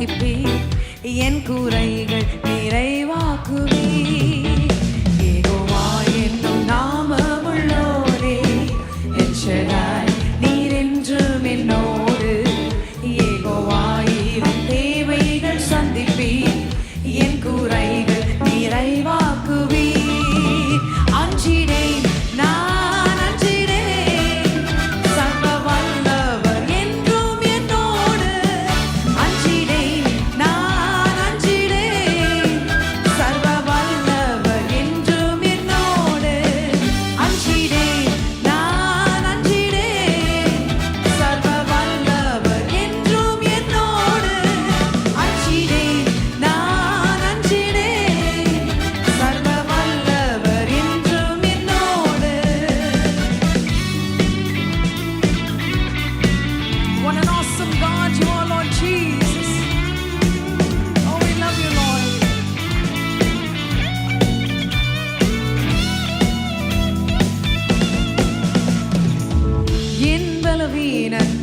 மன்னிப்பீர் என் குறைகள்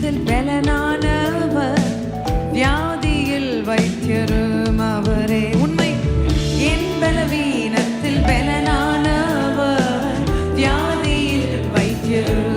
பலத்தில் பலனானவர் வியாதியில் வைத்திரும் அவரே. உண்மை என் பலவீனத்தில் பலனானவர் வியாதியில் வைத்திரும்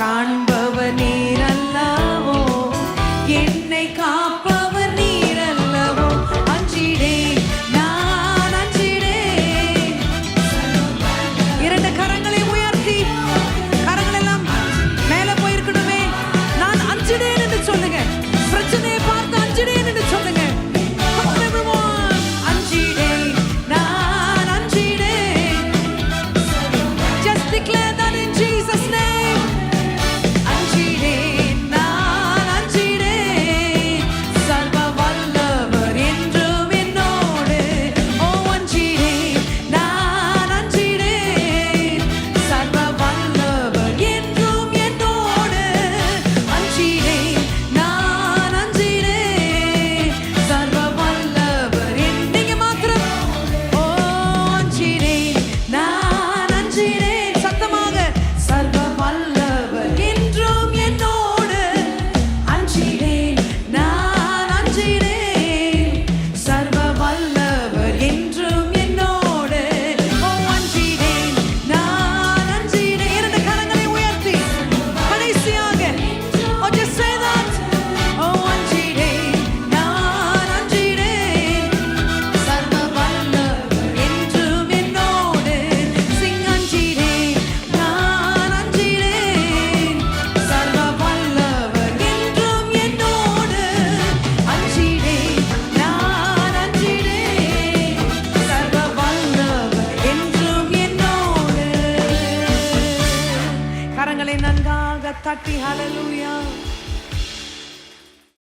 காண்பவனே தட்டி ஹalleluya